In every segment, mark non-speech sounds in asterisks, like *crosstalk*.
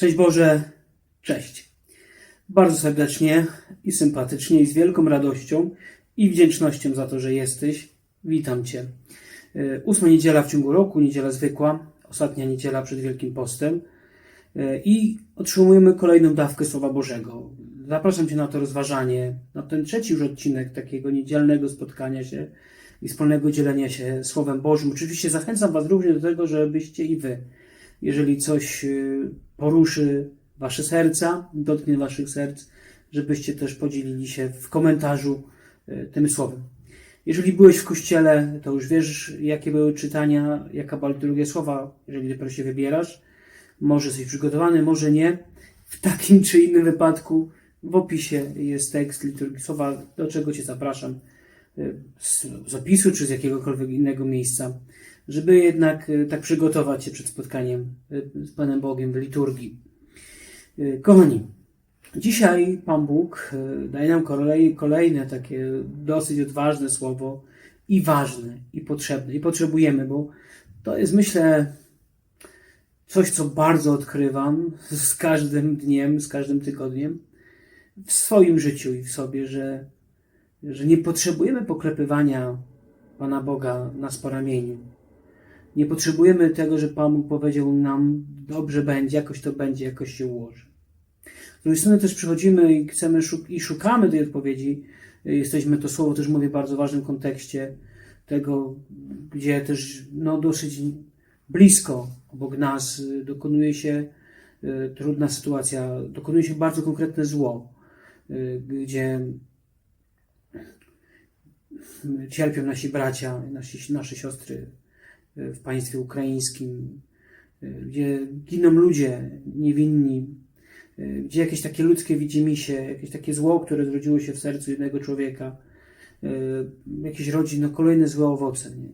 Szczęść Boże, cześć. Bardzo serdecznie i sympatycznie i z wielką radością i wdzięcznością za to, że jesteś. Witam Cię. E, Ósma niedziela w ciągu roku, niedziela zwykła, ostatnia niedziela przed Wielkim Postem E, i otrzymujemy kolejną dawkę Słowa Bożego. Zapraszam Cię na to rozważanie, na ten trzeci już odcinek takiego niedzielnego spotkania się i wspólnego dzielenia się Słowem Bożym. Oczywiście zachęcam Was również do tego, żebyście i Wy jeżeli coś y, poruszy Wasze serca, dotknie Waszych serc, żebyście też podzielili się w komentarzu y, tym słowem. Jeżeli byłeś w kościele, to już wiesz, jakie były czytania, jaka była liturgia słowa, jeżeli dopiero się wybierasz. Może jesteś przygotowany, może nie. W takim czy innym wypadku w opisie jest tekst liturgii słowa, do czego Cię zapraszam y, z zapisu czy z jakiegokolwiek innego miejsca, żeby jednak y, tak przygotować się przed spotkaniem y, z Panem Bogiem w liturgii. Y, Kochani, dzisiaj Pan Bóg daje nam kolej, kolejne takie dosyć odważne słowo i ważne, i potrzebne, i potrzebujemy, bo to jest myślę coś, co bardzo odkrywam z każdym dniem, z każdym tygodniem w swoim życiu i w sobie, że, że nie potrzebujemy poklepywania Pana Boga nas po ramieniu. Nie potrzebujemy tego, że Pan powiedział nam, dobrze będzie, jakoś to będzie, jakoś się ułoży. Z drugiej strony też przychodzimy i chcemy szuk- i szukamy tej odpowiedzi. Jesteśmy, to słowo też mówię w bardzo ważnym kontekście tego, gdzie też no, dosyć blisko obok nas dokonuje się y, trudna sytuacja, dokonuje się bardzo konkretne zło, y, gdzie cierpią nasi bracia, nasi, nasze siostry w państwie ukraińskim, gdzie giną ludzie niewinni, gdzie jakieś takie ludzkie widzimisię, jakieś takie zło, które zrodziło się w sercu jednego człowieka, jakieś rodzi no, kolejne złe owoce. Nie?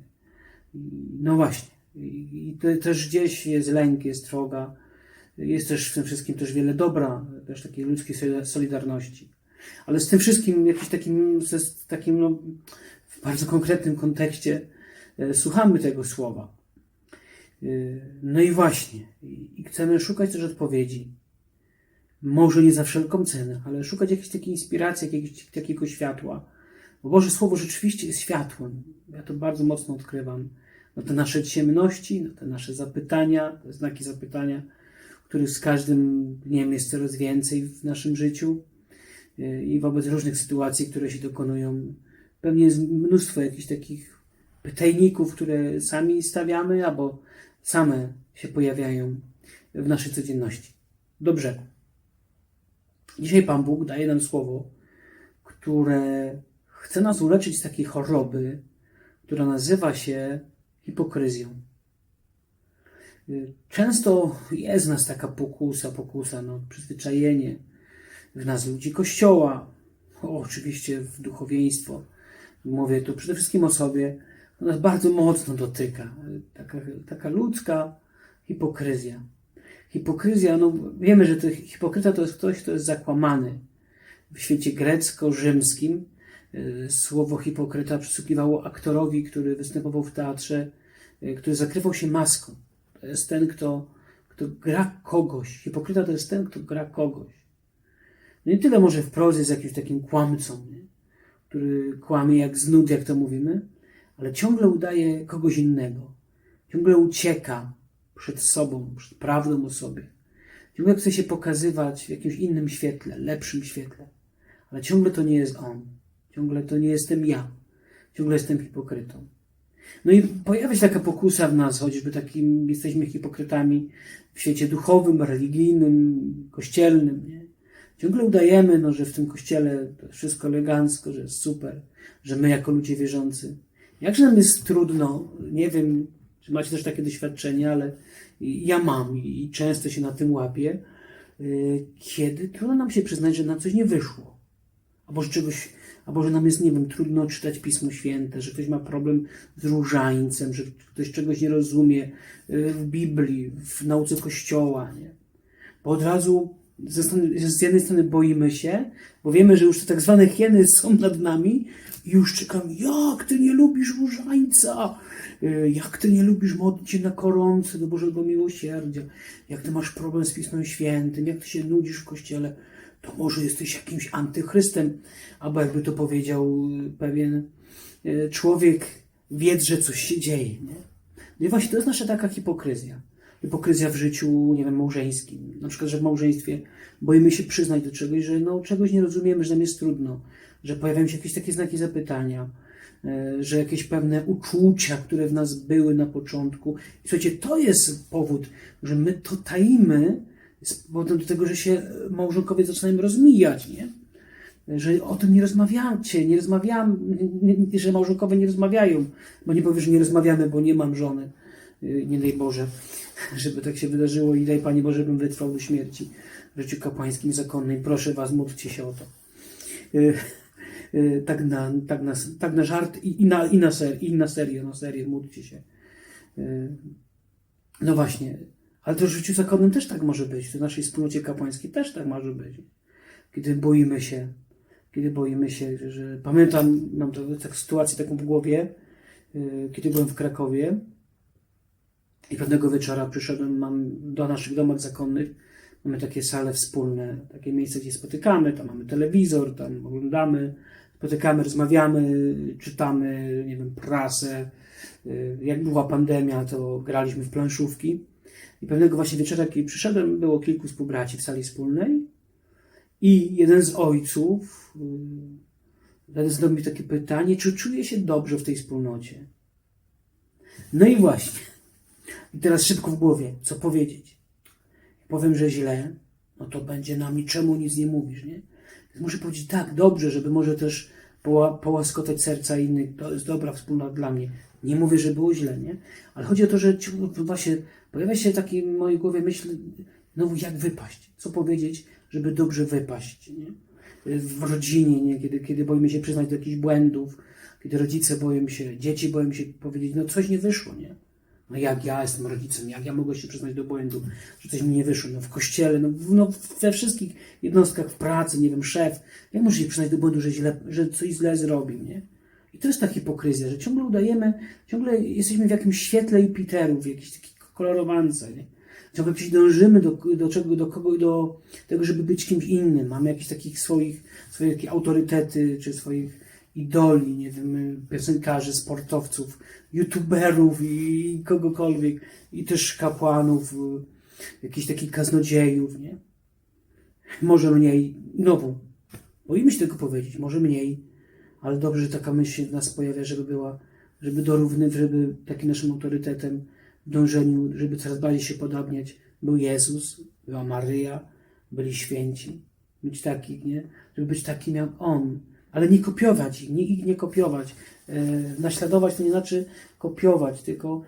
No właśnie. I to też gdzieś jest lęk, jest trwoga, jest też w tym wszystkim też wiele dobra, też takiej ludzkiej solidarności. Ale z tym wszystkim, jakimś takim, z takim no, w bardzo konkretnym kontekście, słuchamy tego słowa. E, No i właśnie, i chcemy szukać też odpowiedzi. Może nie za wszelką cenę, ale szukać jakiejś takiej inspiracji, jakiegoś takiego światła. Bo Boże Słowo rzeczywiście jest światłem. Ja to bardzo mocno odkrywam. Na te nasze ciemności, na te nasze zapytania, znaki zapytania, których z każdym dniem jest coraz więcej w naszym życiu e, i wobec różnych sytuacji, które się dokonują. Pewnie jest mnóstwo jakichś takich pytajników, które sami stawiamy, albo same się pojawiają w naszej codzienności. Do brzegu. Dzisiaj Pan Bóg daje nam słowo, które chce nas uleczyć z takiej choroby, która nazywa się hipokryzją. Często jest w nas taka pokusa, pokusa, no, przyzwyczajenie w nas ludzi Kościoła, o, oczywiście w duchowieństwo. Mówię tu przede wszystkim o sobie, nas bardzo mocno dotyka. Taka, taka ludzka hipokryzja. Hipokryzja, no wiemy, że to, hipokryta to jest ktoś, kto jest zakłamany. W świecie grecko-rzymskim y, słowo hipokryta przysługiwało aktorowi, który występował w teatrze, y, który zakrywał się maską. To jest ten, kto, kto gra kogoś. Hipokryta to jest ten, kto gra kogoś. No nie tyle może wprost jest jakimś takim kłamcą, nie? który kłamie jak z nud, jak to mówimy, ale ciągle udaje kogoś innego. Ciągle ucieka przed sobą, przed prawdą o sobie. Ciągle chce się pokazywać w jakimś innym świetle, lepszym świetle. Ale ciągle to nie jest on. Ciągle to nie jestem ja. Ciągle jestem hipokrytą. No i pojawia się taka pokusa w nas, choćby takim jesteśmy hipokrytami w świecie duchowym, religijnym, kościelnym. Nie? Ciągle udajemy, no, że w tym kościele wszystko elegancko, że jest super, że my jako ludzie wierzący. Jakże nam jest trudno, nie wiem, czy macie też takie doświadczenie, ale ja mam i często się na tym łapię, yy, kiedy trudno nam się przyznać, że nam coś nie wyszło. Albo że czegoś, albo że nam jest, nie wiem, trudno czytać Pismo Święte, że ktoś ma problem z różańcem, że ktoś czegoś nie rozumie yy, w Biblii, w nauce Kościoła, nie? Bo od razu z jednej strony boimy się, bo wiemy, że już te tak zwane hieny są nad nami i już czekamy, jak ty nie lubisz różańca, Y, jak ty nie lubisz modlić się na koronce do Bożego Miłosierdzia, jak ty masz problem z Pismem Świętym, jak ty się nudzisz w kościele, to może jesteś jakimś antychrystem, albo jakby to powiedział y, pewien y, człowiek, wiedz, że coś się dzieje. Nie? No i właśnie to jest nasza taka hipokryzja. Hipokryzja w życiu, nie wiem, małżeńskim. Na przykład, że w małżeństwie boimy się przyznać do czegoś, że no, czegoś nie rozumiemy, że nam jest trudno, że pojawiają się jakieś takie znaki zapytania, e, że jakieś pewne uczucia, które w nas były na początku. I słuchajcie, to jest powód, że my to taimy, z powodem do tego, że się małżonkowie zaczynają rozmijać, nie? że o tym nie rozmawiacie, nie rozmawiam, że małżonkowie nie rozmawiają, bo nie powiesz, że nie rozmawiamy, bo nie mam żony, nie daj Boże, żeby tak się wydarzyło i daj Panie Boże, bym wytrwał do śmierci w życiu kapłańskim zakonnym. Proszę Was, módlcie się o to. Yy, yy, tak, na, tak, na, tak na żart i, i, na, i, na ser, i na serio, na serio, módlcie się. Yy, no właśnie, ale to w życiu zakonnym też tak może być, w naszej wspólnocie kapłańskiej też tak może być. Kiedy boimy się, kiedy boimy się, że, pamiętam, mam tak, sytuację taką w głowie, kiedy byłem w Krakowie i pewnego wieczora przyszedłem, mam do naszych domach zakonnych, mamy takie sale wspólne, takie miejsce, gdzie spotykamy, tam mamy telewizor, tam oglądamy, spotykamy, rozmawiamy, czytamy, nie wiem, prasę. Yy, Jak była pandemia, to graliśmy w planszówki. I pewnego właśnie wieczora, kiedy przyszedłem, było kilku współbraci w sali wspólnej i jeden z ojców yy, zadał mi takie pytanie, czy czuję się dobrze w tej wspólnocie. No i właśnie. I teraz szybko w głowie, co powiedzieć? Powiem, że źle, no to będzie na mi czemu nic nie mówisz, nie? Więc muszę powiedzieć tak, dobrze, żeby może też poła, połaskotać serca innych. To jest dobra wspólnota dla mnie. Nie mówię, że było źle, nie? Ale chodzi o to, że ci- właśnie pojawia się taki w mojej głowie myśl, no jak wypaść? Co powiedzieć, żeby dobrze wypaść, nie? W rodzinie, nie? Kiedy, kiedy boimy się przyznać do jakichś błędów, kiedy rodzice boją się, dzieci boją się powiedzieć, no coś nie wyszło, nie? No jak ja jestem rodzicem, jak ja mogę się przyznać do błędu, że coś mi nie wyszło, no w kościele, no, no we wszystkich jednostkach w pracy, nie wiem, szef, jak może się przyznać do błędu, że, źle, że coś źle zrobił, nie? I to jest ta hipokryzja, że ciągle udajemy, ciągle jesteśmy w jakimś świetle Jupiterów, w jakiejś takiej kolorowance, nie? Ciągle gdzieś dążymy do, do czego, do kogo, do tego, żeby być kimś innym. Mamy jakieś takich swoich, swoje takie autorytety, czy swoich idoli, nie wiem, piosenkarzy, sportowców, youtuberów i kogokolwiek, i też kapłanów, y, jakichś takich kaznodziejów, nie? Może mniej, znowu, boimy się tego powiedzieć, może mniej, ale dobrze, że taka myśl w nas pojawia, żeby była, żeby dorównywać, żeby takim naszym autorytetem w dążeniu, żeby coraz bardziej się podobniać, był Jezus, była Maryja, byli święci. Być takich, nie? Żeby być takim jak On, ale nie kopiować ich, nie, ich nie kopiować. E, naśladować to nie znaczy kopiować, tylko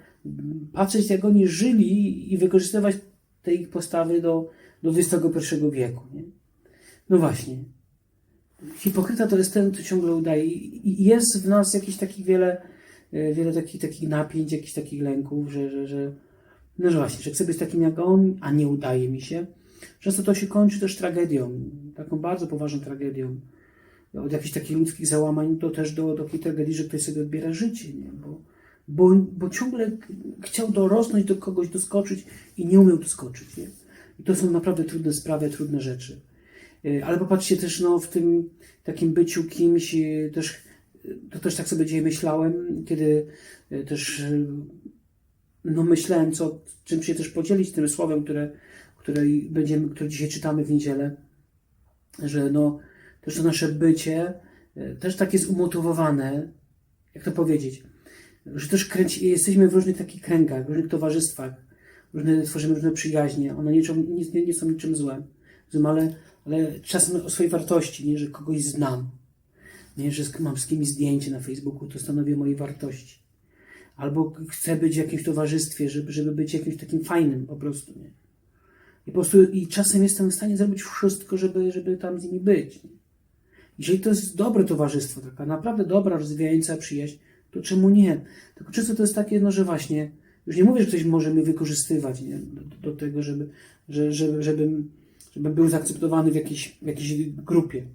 patrzeć jak oni żyli i wykorzystywać te ich postawy do, do XXI wieku. Nie? No właśnie. Hipokryta to jest ten, kto ciągle udaje. I i jest w nas jakieś takich wiele, e, wiele takich, takich napięć, jakichś takich lęków, że, że, że, no że właśnie, że chcę być takim jak on, a nie udaje mi się. Często to się kończy też tragedią, taką bardzo poważną tragedią. Od jakichś takich ludzkich załamań do też do, do takiej że ktoś sobie odbiera życie, nie? Bo, bo, bo ciągle chciał dorosnąć do kogoś, doskoczyć i nie umiał doskoczyć. Nie? I to są naprawdę trudne sprawy, trudne rzeczy. E, Ale popatrzcie też no, w tym takim byciu kimś, e, też, e, to też tak sobie dzisiaj myślałem, kiedy też no, myślałem, co, czym się też podzielić tym słowem, które, które, będziemy, które dzisiaj czytamy w niedzielę, że no, też to nasze bycie e, też tak jest umotywowane, jak to powiedzieć, że też kręci, jesteśmy w różnych takich kręgach, w różnych towarzystwach, różne, tworzymy różne przyjaźnie, one niczym, nie, nie, są niczym złe, złym, ale, ale czasem o swojej wartości, nie, że kogoś znam, nie, że mam z kimś zdjęcie na Facebooku, to stanowi mojej wartości. Albo chcę być w jakimś towarzystwie, żeby, żeby być jakimś takim fajnym po prostu, nie? I po prostu i czasem jestem w stanie zrobić wszystko, żeby, żeby tam z nimi być. Nie? Jeżeli to jest dobre towarzystwo, taka naprawdę dobra, rozwijająca przyjaźń, to czemu nie? Tylko często to jest takie, no, że właśnie, już nie mówię, że ktoś może mnie wykorzystywać nie? Do, do tego, żeby, że, żeby, żebym, żebym był zaakceptowany w jakiejś, w jakiejś grupie.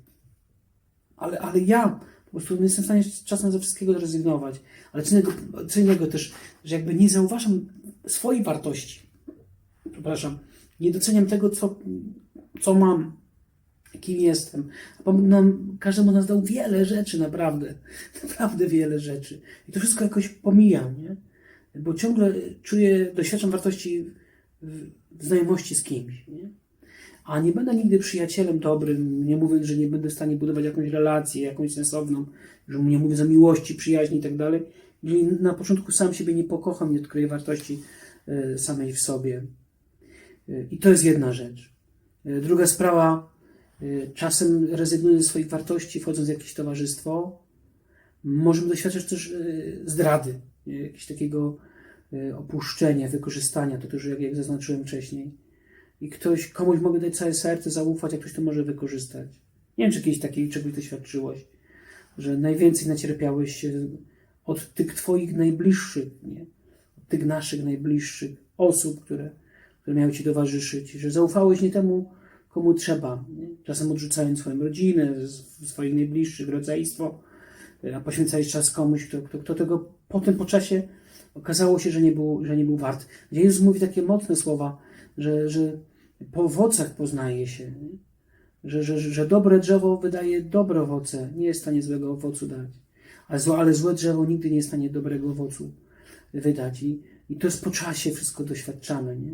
Ale, ale ja po prostu nie jestem w stanie czasem ze wszystkiego zrezygnować. Ale co innego, co innego też, że jakby nie zauważam swojej wartości. Przepraszam. Nie doceniam tego, co, co mam, kim jestem. Bóg nam, każdemu nas dał wiele rzeczy, naprawdę. *laughs* Naprawdę wiele rzeczy. I to wszystko jakoś pomijam, nie? Bo ciągle czuję, doświadczam wartości w, znajomości z kimś, nie? A nie będę nigdy przyjacielem dobrym, nie mówiąc, że nie będę w stanie budować jakąś relację, jakąś sensowną, że nie mówię o miłości, przyjaźni i tak dalej, jeżeli na początku sam siebie nie pokocham, nie odkryję wartości e, samej w sobie. E, I to jest jedna rzecz. E, Druga sprawa, czasem rezygnuję ze swoich wartości, wchodząc w jakieś towarzystwo. Możemy doświadczać też e, zdrady, jakiegoś takiego e, opuszczenia, wykorzystania, to też jak, jak zaznaczyłem wcześniej. I ktoś, komuś mogę dać całe serce, zaufać, a ktoś to może wykorzystać. Nie wiem, czy kiedyś takiej czegoś doświadczyłeś, że najwięcej nacierpiałeś się od tych Twoich najbliższych, nie? od tych naszych najbliższych osób, które, które miały Ci towarzyszyć, że zaufałeś nie temu, komu trzeba, nie? czasem odrzucając swoją rodzinę, swoich najbliższych, rodzeństwo, a poświęcałeś czas komuś, kto, kto, kto tego potem po czasie okazało się, że nie był, że nie był wart. Jezus mówi takie mocne słowa, że, że po owocach poznaje się? Że, że, że dobre drzewo wydaje dobre owoce, nie jest w stanie złego owocu dać. Ale, zło, ale złe drzewo nigdy nie jest w stanie dobrego owocu wydać. I, i to jest po czasie wszystko doświadczamy. Nie?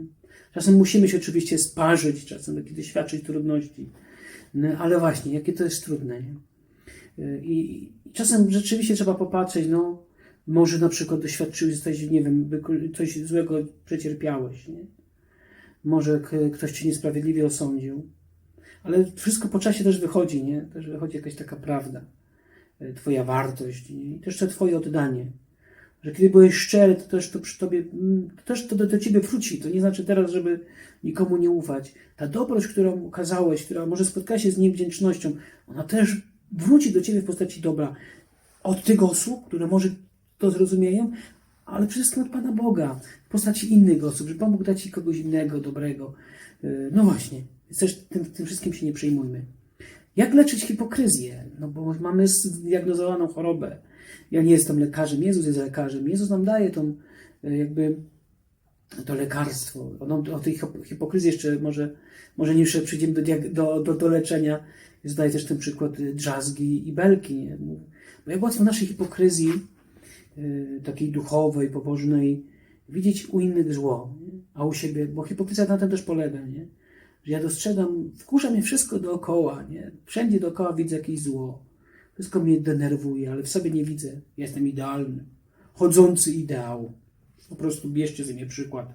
Czasem musimy się oczywiście sparzyć, czasem jakieś doświadczyć trudności. No, ale właśnie, jakie to jest trudne. Nie? I, I czasem rzeczywiście trzeba popatrzeć, no, może na przykład doświadczyłeś, jesteś, nie wiem, coś złego przecierpiałeś, nie? Może ktoś cię niesprawiedliwie osądził. Ale wszystko po czasie też wychodzi, nie? Też wychodzi jakaś taka prawda. E, Twoja wartość nie? i też to twoje oddanie. Że kiedy byłeś szczery, to też to przy tobie, mm, to też to do, do ciebie wróci. To nie znaczy teraz, żeby nikomu nie ufać. Ta dobroć, którą okazałeś, która może spotkała się z niewdzięcznością, ona też wróci do ciebie w postaci dobra. Od tych osób, które może to zrozumieją, ale przede wszystkim od Pana Boga, w postaci innych osób, że Pan Bóg da Ci kogoś innego, dobrego. Yy, No właśnie, też tym, tym wszystkim się nie przejmujmy. Jak leczyć hipokryzję? No bo mamy zdiagnozowaną chorobę. Ja nie jestem lekarzem, Jezus jest lekarzem. Jezus nam daje tą yy, jakby to lekarstwo. Ono, o tej hip- hipokryzji jeszcze może, może nim jeszcze przyjdziemy do, do, do, do leczenia. Zdaję też ten przykład y, drzazgi i belki. Nie? Bo jak łatwo w naszej hipokryzji y, takiej duchowej, pobożnej, widzieć u innych zło, nie? a u siebie, bo hipokryzja na tym też polega, nie? że ja dostrzegam, wkurza mnie wszystko dookoła, nie? wszędzie dookoła widzę jakieś zło, wszystko mnie denerwuje, ale w sobie nie widzę, jestem idealny, chodzący ideał, po prostu bierzcie ze mnie przykład,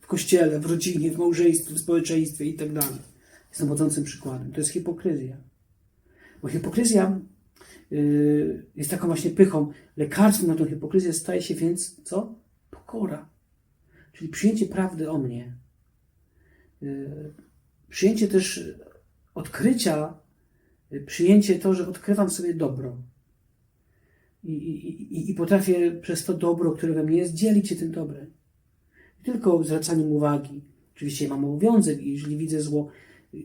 w kościele, w rodzinie, w małżeństwie, w społeczeństwie i tak dalej. Jestem chodzącym przykładem, to jest hipokryzja. Bo hipokryzja yy, jest taką właśnie pychą. Lekarstwem na tą hipokryzję staje się więc co? Pokora. Czyli przyjęcie prawdy o mnie. Yy, przyjęcie też odkrycia, przyjęcie to, że odkrywam sobie dobro. I, i, i, potrafię przez to dobro, które we mnie jest, dzielić się tym dobrem. Nie tylko zwracaniem uwagi. Oczywiście mam obowiązek, jeżeli widzę zło,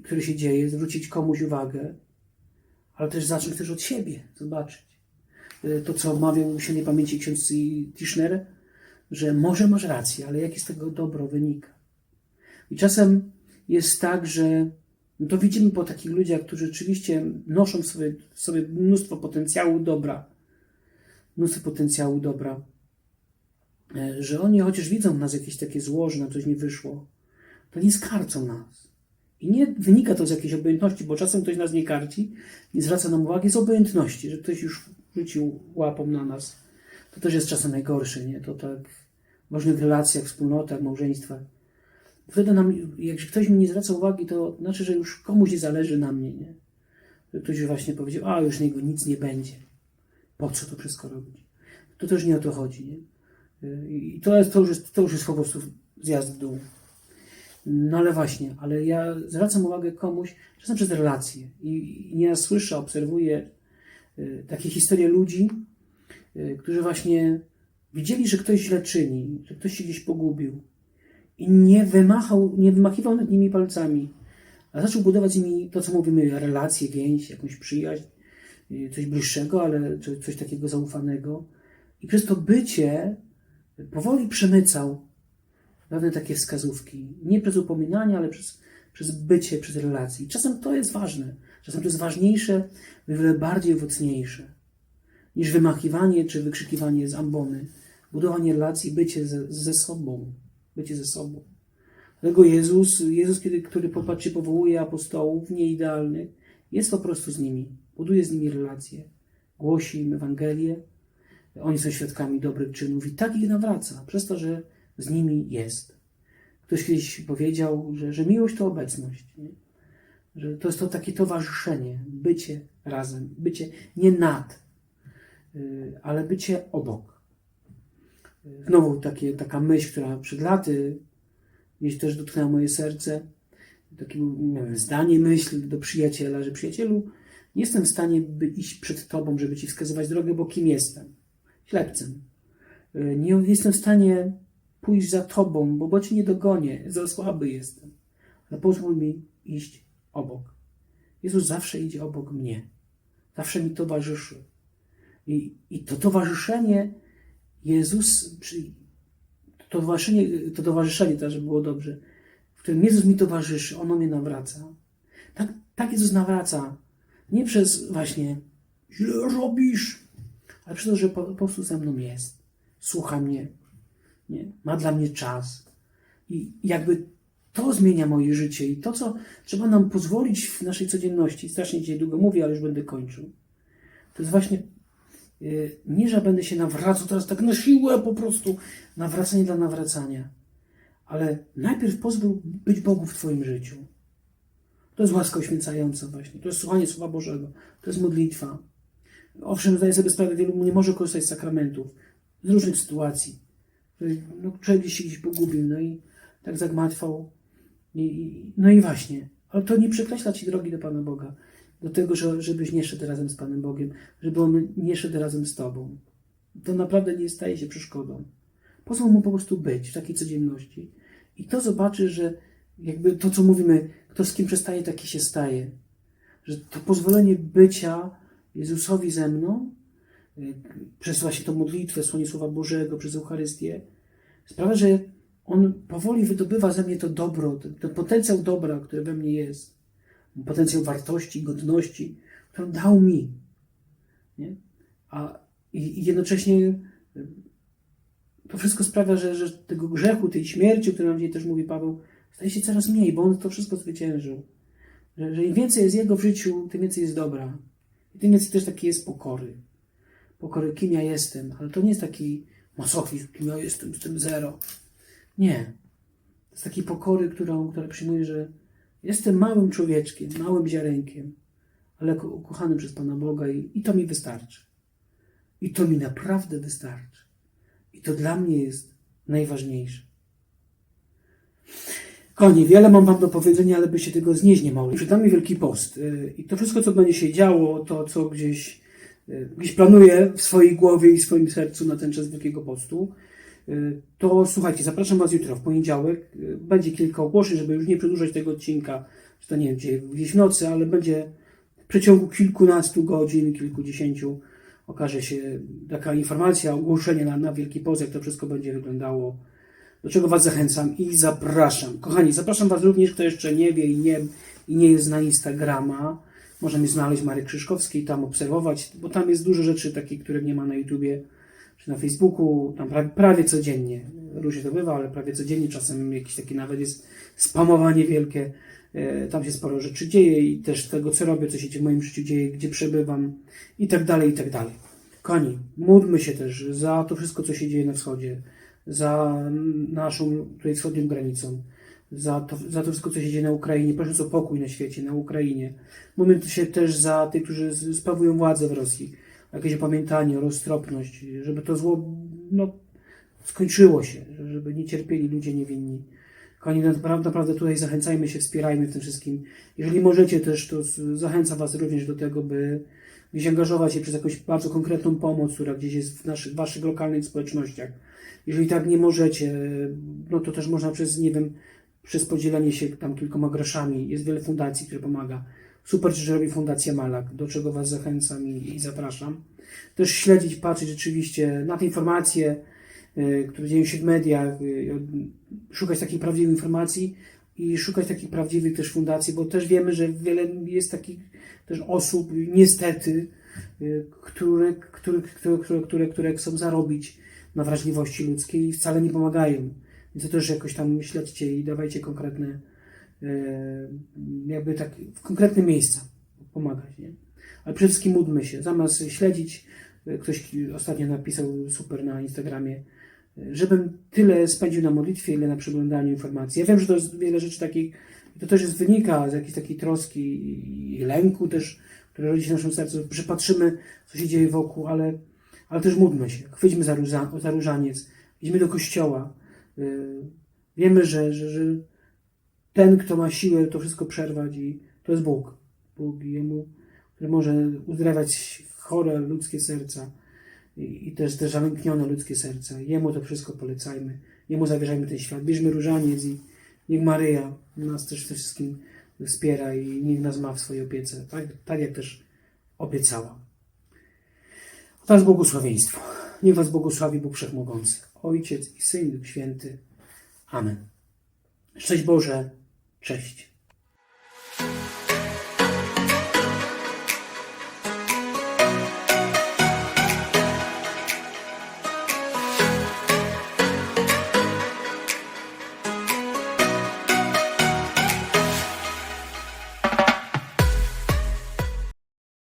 które się dzieje, zwrócić komuś uwagę, ale też zacząć też od siebie, zobaczyć. To, co mawiał w świętej pamięci ksiądz Tischner, że może masz rację, ale jakie z tego dobro wynika. I czasem jest tak, że no to widzimy po takich ludziach, którzy rzeczywiście noszą w sobie, w sobie mnóstwo potencjału dobra, mnóstwo potencjału dobra, e, że oni chociaż widzą w nas jakieś takie zło, że coś nie wyszło, to nie skarcą nas. I nie wynika to z jakiejś obojętności, bo czasem ktoś nas nie karci, nie zwraca nam uwagi z obojętności, że ktoś już rzucił łapą na nas. To też jest czasem najgorsze, nie? To tak w różnych relacjach, wspólnotach, małżeństwach. Wtedy nam, jak ktoś mi nie zwraca uwagi, to znaczy, że już komuś zależy na mnie, nie? Ktoś właśnie powiedział, a już niego nic nie będzie. Po co to wszystko robić? To też nie o to chodzi, nie? I to, jest, to, już jest, to już jest po prostu zjazd w dół. No ale właśnie, ale ja zwracam uwagę komuś, czasem przez relacje. I, i nieraz słyszę, obserwuję y, takie historie ludzi, y, którzy właśnie widzieli, że ktoś źle czyni, że ktoś się gdzieś pogubił i nie wymachał, nie wymachiwał nad nimi palcami, a zaczął budować z nimi to, co mówimy, relacje, więź, jakąś przyjaźń, y, coś bliższego, ale co- coś takiego zaufanego. I przez to bycie powoli przemycał pewne takie wskazówki. Nie przez upominanie, ale przez, przez bycie, przez relacje. I czasem to jest ważne. Czasem to jest ważniejsze, o wiele bardziej owocniejsze niż wymachiwanie czy wykrzykiwanie z ambony. Budowanie relacji, bycie ze, ze sobą. Bycie ze sobą. Dlatego Jezus, Jezus kiedy, który popatrzcie, powołuje apostołów nieidealnych, jest po prostu z nimi. Buduje z nimi relacje. Głosi im Ewangelię. Oni są świadkami dobrych czynów i tak ich nawraca, przez to, że z nimi jest. Ktoś kiedyś powiedział, że, że miłość to obecność. Nie? Że to jest to takie towarzyszenie, bycie razem, bycie nie nad, y, ale bycie obok. Znowu takie, taka myśl, która przed laty gdzieś też dotknęła moje serce. Takie zdanie, myśl do przyjaciela, że przyjacielu, nie jestem w stanie by iść przed tobą, żeby ci wskazywać drogę, bo kim jestem? Ślepcem. Y, Nie jestem w stanie pójść za tobą, bo, bo cię nie dogonię, za słaby jestem. Ale pozwól mi iść obok. Jezus zawsze idzie obok mnie. Zawsze mi towarzyszy. I, i to towarzyszenie Jezus, to towarzyszenie, to towarzyszenie też było dobrze, w którym Jezus mi towarzyszy, ono mnie nawraca. Tak, tak Jezus nawraca. Nie przez właśnie źle robisz, ale przez to, że po, po prostu ze mną jest. Słucha mnie. Nie? Ma dla mnie czas. I jakby to zmienia moje życie i to, co trzeba nam pozwolić w naszej codzienności. Strasznie dzisiaj długo mówię, ale już będę kończył. To jest właśnie nie, że będę się nawracał teraz tak na siłę po prostu, nawracanie dla nawracania. Ale najpierw pozwól być Bogu w Twoim życiu. To jest łaska uświęcająca właśnie. To jest słuchanie Słowa Bożego. To jest modlitwa. Owszem, zdaję sobie sprawę, wielu nie może korzystać z sakramentów. Z różnych sytuacji. No, człowiek się gdzieś pogubił, no i tak zagmatwał. I, i, no i właśnie. Ale to nie przekreśla Ci drogi do Pana Boga. Do tego, że, żebyś nie szedł razem z Panem Bogiem. Żeby On nie szedł razem z Tobą. To naprawdę nie staje się przeszkodą. Pozwól Mu po prostu być w takiej codzienności. I to zobaczy, że jakby to, co mówimy, kto z kim przestaje, taki się staje. Że to pozwolenie bycia Jezusowi ze mną, y, przez właśnie tą modlitwę, słonie Słowa Bożego, przez Eucharystię, sprawia, że On powoli wydobywa ze mnie to dobro, ten, ten potencjał dobra, który we mnie jest. Potencjał wartości, godności, którą dał mi. Nie? A, i, I jednocześnie y, to wszystko sprawia, że, że tego grzechu, tej śmierci, o której nam też mówi Paweł, staje się coraz mniej, bo on to wszystko zwyciężył. Że, że im więcej jest jego w życiu, tym więcej jest dobra. I tym więcej też takiej jest pokory. Pokory, kim ja jestem. Ale to nie jest taki masochizm, kim ja jestem, z tym zero. Nie. To jest takiej pokory, którą, która przyjmuje, że jestem małym człowieczkiem, małym ziarenkiem, ale ko- ukochanym przez Pana Boga i, i to mi wystarczy. I to mi naprawdę wystarczy. I to dla mnie jest najważniejsze. Kochani, wiele mam Wam do powiedzenia, ale byście tego znieść nie mogli. Przed nami Wielki Post. yy, I to wszystko, co będzie się działo, to co gdzieś, yy, gdzieś planuję w swojej głowie i swoim sercu na ten czas Wielkiego Postu, to słuchajcie, zapraszam Was jutro, w poniedziałek. Yy, Będzie kilka ogłoszeń, żeby już nie przedłużać tego odcinka, czy to nie wiem, gdzie, gdzieś w nocy, ale będzie w przeciągu kilkunastu godzin, kilkudziesięciu okaże się taka informacja, ogłoszenie na, na Wielki Post, jak to wszystko będzie wyglądało do czego Was zachęcam i zapraszam. Kochani, zapraszam Was również, kto jeszcze nie wie i nie, i nie jest na Instagrama. Można mnie znaleźć Marek Krzyżkowski i tam obserwować, bo tam jest dużo rzeczy takich, których nie ma na YouTubie czy na Facebooku. Tam prawie, prawie codziennie. Różnie to bywa, ale prawie codziennie. Czasem jakieś takie nawet jest spamowanie wielkie. E, Tam się sporo rzeczy dzieje i też tego, co robię, co się w moim życiu dzieje, gdzie przebywam i tak dalej, i tak dalej. Kochani, módlmy się też za to wszystko, co się dzieje na wschodzie, za naszą tutaj wschodnią granicą, za to, za to wszystko, co się dzieje na Ukrainie, prosząc o pokój na świecie, na Ukrainie. Módlmy się też za tych, którzy sprawują władzę w Rosji, jakieś opamiętanie, roztropność, żeby to zło no, skończyło się, żeby nie cierpieli ludzie niewinni. Kochani, naprawdę, naprawdę tutaj zachęcajmy się, wspierajmy w tym wszystkim. Jeżeli możecie też, to zachęcam Was również do tego, by gdzieś angażować się przez jakąś bardzo konkretną pomoc, która gdzieś jest w naszych, Waszych lokalnych społecznościach. Jeżeli tak nie możecie, no to też można przez, nie wiem, przez podzielenie się tam kilkoma groszami. Jest wiele fundacji, które pomaga. Super, że robi Fundacja Malak, do czego Was zachęcam i, i zapraszam. Też śledzić, patrzeć rzeczywiście na te informacje, y, które dzieją się w mediach, y, szukać takich prawdziwych informacji i szukać takich prawdziwych też fundacji, bo też wiemy, że wiele jest takich też osób, niestety, y, które, które, które, które, które, które chcą zarobić na wrażliwości ludzkiej i wcale nie pomagają. Więc to też jakoś tam śledźcie i dawajcie konkretne, jakby tak, w konkretne miejsca pomagać, nie? Ale przede wszystkim módlmy się. Zamiast śledzić, e, ktoś ostatnio napisał super na Instagramie, e, żebym tyle spędził na modlitwie, ile na przeglądaniu informacji. Ja wiem, że to jest wiele rzeczy takich, to też jest, wynika z jakiejś takiej troski i lęku też, które rodzi się w naszym sercu, że patrzymy, co się dzieje wokół, ale, ale też módlmy się. Chwyćmy za, róża, za różaniec, idźmy do kościoła. Wiemy, że, że, że ten, kto ma siłę to wszystko przerwać i to jest Bóg. Bóg Jemu, który może uzdrawiać chore ludzkie serca i, i też, też zalęknione ludzkie serca. Jemu to wszystko polecajmy. Jemu zawierzajmy ten świat. Bierzmy różaniec i niech Maryja nas też wszystkim wspiera i niech nas ma w swojej opiece. Tak, tak jak też obiecała. Was błogosławieństwo. Niech Was błogosławi Bóg Wszechmogący. Ojciec i Syn Święty. Amen. Szczęść Boże. Cześć.